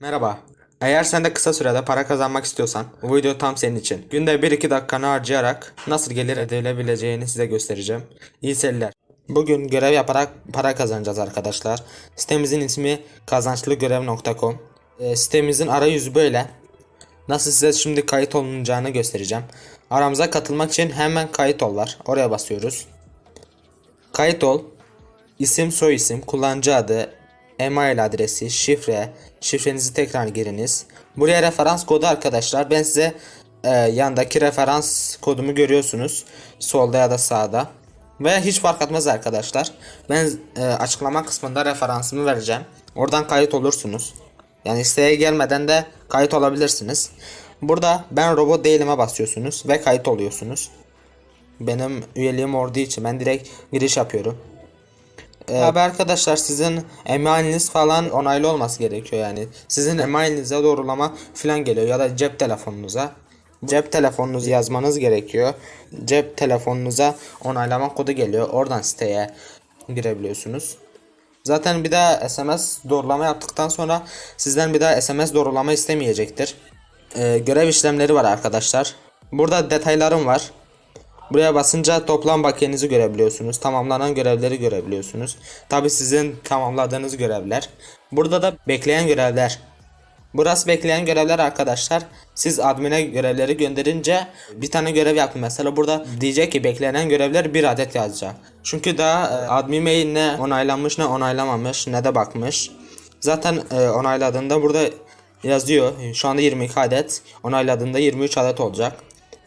Merhaba. Eğer sen de kısa sürede para kazanmak istiyorsan bu video tam senin için. Günde 1-2 dakikanı harcayarak nasıl gelir edilebileceğini size göstereceğim. İyi seyirler. Bugün görev yaparak para kazanacağız arkadaşlar. Sitemizin ismi kazançlıgörev.com. Ee, sitemizin arayüzü böyle. Nasıl size şimdi kayıt olunacağını göstereceğim. Aramıza katılmak için hemen kayıt ol var. Oraya basıyoruz. Kayıt ol. İsim, soyisim, kullanıcı adı, e-mail adresi, şifre, şifrenizi tekrar giriniz. Buraya referans kodu arkadaşlar. Ben size e, yandaki referans kodumu görüyorsunuz. Solda ya da sağda. Ve hiç fark etmez arkadaşlar. Ben e, açıklama kısmında referansımı vereceğim. Oradan kayıt olursunuz. Yani siteye gelmeden de kayıt olabilirsiniz. Burada ben robot değilime basıyorsunuz ve kayıt oluyorsunuz. Benim üyeliğim olduğu için ben direkt giriş yapıyorum. Ee, Abi arkadaşlar sizin emailiniz falan onaylı olması gerekiyor yani. Sizin emailinize doğrulama falan geliyor ya da cep telefonunuza. Cep telefonunuzu yazmanız gerekiyor. Cep telefonunuza onaylama kodu geliyor. Oradan siteye girebiliyorsunuz. Zaten bir daha SMS doğrulama yaptıktan sonra sizden bir daha SMS doğrulama istemeyecektir. Ee, görev işlemleri var arkadaşlar. Burada detaylarım var. Buraya basınca toplam bakiyenizi görebiliyorsunuz. Tamamlanan görevleri görebiliyorsunuz. Tabi sizin tamamladığınız görevler. Burada da bekleyen görevler. Burası bekleyen görevler arkadaşlar. Siz admine görevleri gönderince bir tane görev yapın. Mesela burada diyecek ki beklenen görevler bir adet yazacak. Çünkü daha e, admin mail ne onaylanmış ne onaylamamış ne de bakmış. Zaten e, onayladığında burada yazıyor. Şu anda 22 adet. Onayladığında 23 adet olacak.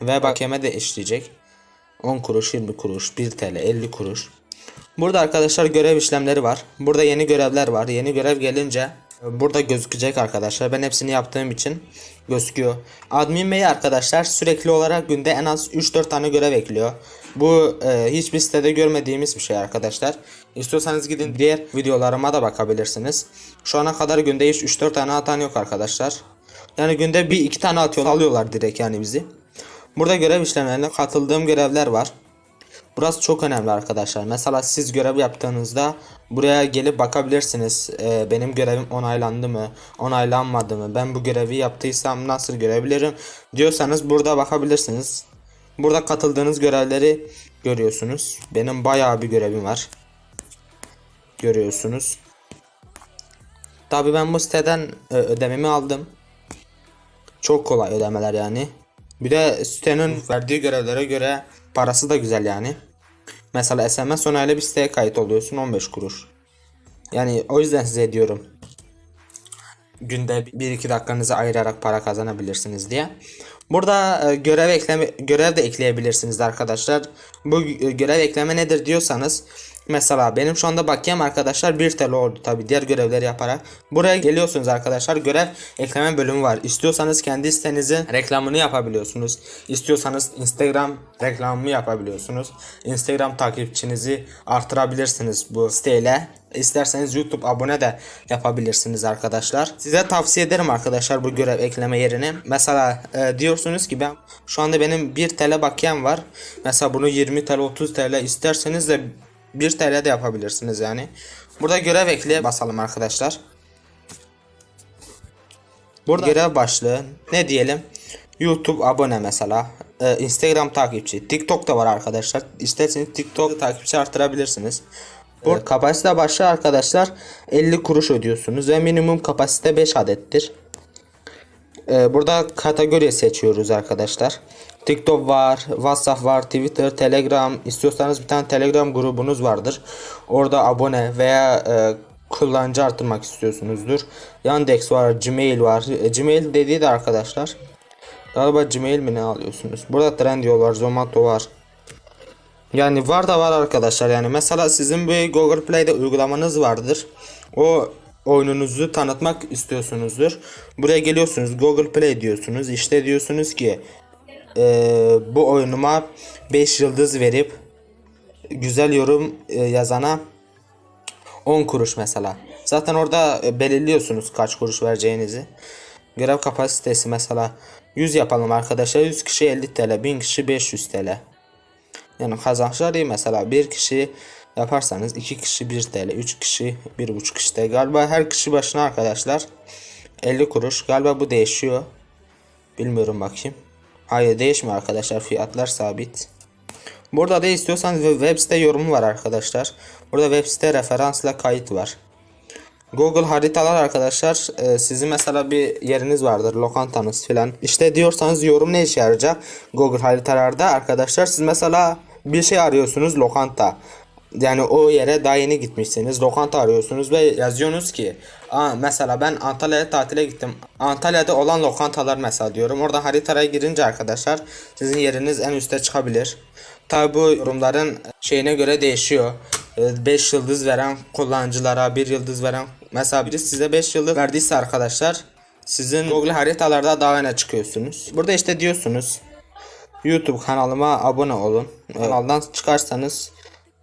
Ve bakiyeme de işleyecek. 10 kuruş, 20 kuruş, 1 TL, 50 kuruş. Burada arkadaşlar görev işlemleri var. Burada yeni görevler var. Yeni görev gelince burada gözükecek arkadaşlar. Ben hepsini yaptığım için gözüküyor. Admin Bey arkadaşlar sürekli olarak günde en az 3-4 tane görev ekliyor. Bu e, hiçbir sitede görmediğimiz bir şey arkadaşlar. İstiyorsanız gidin diğer videolarıma da bakabilirsiniz. Şu ana kadar günde hiç 3-4 tane atan yok arkadaşlar. Yani günde bir iki tane atıyor alıyorlar direkt yani bizi. Burada görev işlemlerine katıldığım görevler var. Burası çok önemli arkadaşlar. Mesela siz görev yaptığınızda buraya gelip bakabilirsiniz. Ee, benim görevim onaylandı mı? Onaylanmadı mı? Ben bu görevi yaptıysam nasıl görebilirim? Diyorsanız burada bakabilirsiniz. Burada katıldığınız görevleri görüyorsunuz. Benim bayağı bir görevim var. Görüyorsunuz. Tabi ben bu siteden e, ödememi aldım. Çok kolay ödemeler yani. Bir de sitenin verdiği görevlere göre parası da güzel yani. Mesela SMS onaylı bir siteye kayıt oluyorsun 15 kuruş. Yani o yüzden size diyorum. Günde 1-2 dakikanızı ayırarak para kazanabilirsiniz diye. Burada e, görev ekleme görev de ekleyebilirsiniz arkadaşlar. Bu e, görev ekleme nedir diyorsanız mesela benim şu anda bakiyem arkadaşlar 1 TL oldu tabi diğer görevleri yaparak. Buraya geliyorsunuz arkadaşlar görev ekleme bölümü var. İstiyorsanız kendi sitenizin reklamını yapabiliyorsunuz. İstiyorsanız Instagram reklamını yapabiliyorsunuz. Instagram takipçinizi artırabilirsiniz bu siteyle. İsterseniz YouTube abone de yapabilirsiniz arkadaşlar. Size tavsiye ederim arkadaşlar bu görev ekleme yerini. Mesela e, diyorsunuz ki ben şu anda benim 1 TL bakiyem var. Mesela bunu 20 TL 30 TL isterseniz de 1 TL de yapabilirsiniz yani. Burada görev ekle basalım arkadaşlar. Burada görev başlığı ne diyelim? YouTube abone mesela. Ee, Instagram takipçi. TikTok da var arkadaşlar. İsterseniz TikTok takipçi arttırabilirsiniz. Bu kapasite başlığı arkadaşlar 50 kuruş ödüyorsunuz ve minimum kapasite 5 adettir. Ee, burada kategori seçiyoruz arkadaşlar. TikTok var, WhatsApp var, Twitter, Telegram. İstiyorsanız bir tane Telegram grubunuz vardır. Orada abone veya e, kullanıcı arttırmak istiyorsunuzdur. Yandex var, Gmail var. E, Gmail dediği de arkadaşlar. Galiba Gmail mi ne alıyorsunuz? Burada Trendyol var, Zomato var. Yani var da var arkadaşlar yani mesela sizin bir Google Play'de uygulamanız vardır. O oyununuzu tanıtmak istiyorsunuzdur. Buraya geliyorsunuz Google Play diyorsunuz. İşte diyorsunuz ki eee, bu oyunuma 5 yıldız verip güzel yorum e, yazana 10 kuruş mesela. Zaten orada e, belirliyorsunuz kaç kuruş vereceğinizi. Görev kapasitesi mesela 100 yapalım arkadaşlar. 100 kişi 50 TL, 1000 kişi 500 TL. Yani kazançlar iyi mesela bir kişi yaparsanız iki kişi 1 TL, 3 kişi 1,5 işte galiba her kişi başına arkadaşlar 50 kuruş. Galiba bu değişiyor. Bilmiyorum bakayım. Hayır değişmiyor arkadaşlar. Fiyatlar sabit. Burada da istiyorsanız web site yorumu var arkadaşlar. Burada web site referansla kayıt var. Google haritalar arkadaşlar e, sizin mesela bir yeriniz vardır lokantanız filan işte diyorsanız yorum ne işe yarayacak Google haritalarda arkadaşlar siz mesela bir şey arıyorsunuz lokanta yani o yere daha yeni gitmişsiniz. Lokanta arıyorsunuz ve yazıyorsunuz ki Aa, mesela ben Antalya'ya tatile gittim. Antalya'da olan lokantalar mesela diyorum. Orada haritaya girince arkadaşlar sizin yeriniz en üste çıkabilir. Tabi bu yorumların şeyine göre değişiyor. 5 yıldız veren kullanıcılara 1 yıldız veren mesela biri size 5 yıldız verdiyse arkadaşlar sizin Google haritalarda daha öne çıkıyorsunuz. Burada işte diyorsunuz YouTube kanalıma abone olun. Kanaldan çıkarsanız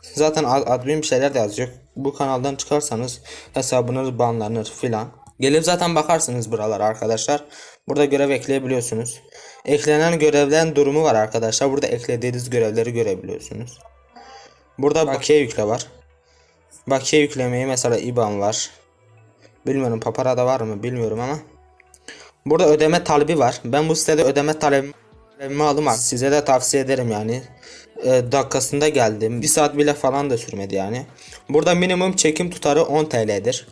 zaten ad- admin bir şeyler de yazıyor. Bu kanaldan çıkarsanız hesabınız banlanır filan. Gelip zaten bakarsınız buralara arkadaşlar. Burada görev ekleyebiliyorsunuz. Eklenen görevlerin durumu var arkadaşlar. Burada eklediğiniz görevleri görebiliyorsunuz. Burada bakiye yükle var. Bakiye yüklemeyi mesela IBAN var. Bilmiyorum Papara'da var mı bilmiyorum ama. Burada ödeme talebi var. Ben bu sitede ödeme talebimi, aldım. Size de tavsiye ederim yani. Ee, dakikasında geldim. Bir saat bile falan da sürmedi yani. Burada minimum çekim tutarı 10 TL'dir.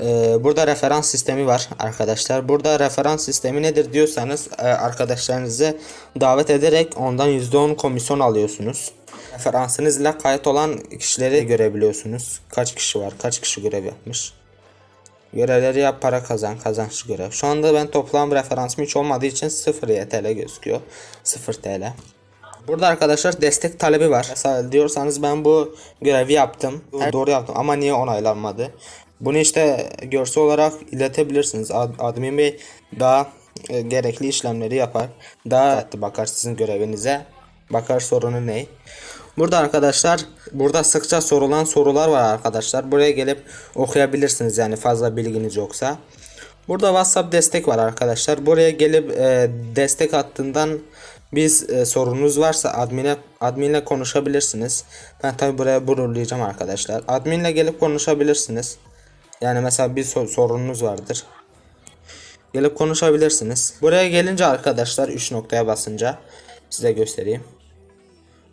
Ee, burada referans sistemi var arkadaşlar. Burada referans sistemi nedir diyorsanız e, arkadaşlarınızı davet ederek ondan %10 komisyon alıyorsunuz. Referansınızla kayıt olan kişileri görebiliyorsunuz. Kaç kişi var, kaç kişi görev yapmış. Görevleri yap para kazan kazançlı görev. Şu anda ben toplam referansım hiç olmadığı için 0 YTL gözüküyor. 0 TL. Burada arkadaşlar destek talebi var. Mesela diyorsanız ben bu görevi yaptım. Bu doğru yaptım ama niye onaylanmadı? Bunu işte görsel olarak iletebilirsiniz. Ad- Admin Bey daha e, gerekli işlemleri yapar. Daha bakar sizin görevinize. Bakar sorunu ne. Burada arkadaşlar burada sıkça sorulan sorular var arkadaşlar. Buraya gelip okuyabilirsiniz yani fazla bilginiz yoksa. Burada WhatsApp destek var arkadaşlar. Buraya gelip e, destek hattından biz e, sorunuz varsa admine adminle konuşabilirsiniz. Ben tabi buraya blurlayacağım arkadaşlar. Adminle gelip konuşabilirsiniz. Yani mesela bir so- sorununuz vardır. Gelip konuşabilirsiniz. Buraya gelince arkadaşlar 3 noktaya basınca size göstereyim.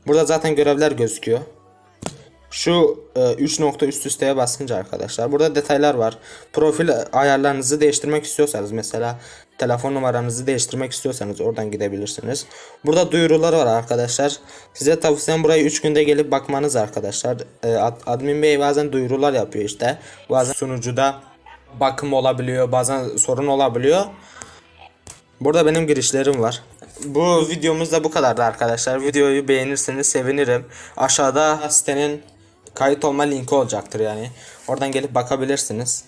Burada zaten görevler gözüküyor. Şu 3 nokta üst üsteye basınca arkadaşlar burada detaylar var. Profil ayarlarınızı değiştirmek istiyorsanız mesela telefon numaranızı değiştirmek istiyorsanız oradan gidebilirsiniz. Burada duyurular var arkadaşlar. Size tavsiyem burayı 3 günde gelip bakmanız arkadaşlar. E, ad- admin bey bazen duyurular yapıyor işte. Bazen sunucuda bakım olabiliyor, bazen sorun olabiliyor. Burada benim girişlerim var. Bu videomuz da bu kadardı arkadaşlar. Videoyu beğenirseniz sevinirim. Aşağıda sitenin kayıt olma linki olacaktır yani. Oradan gelip bakabilirsiniz.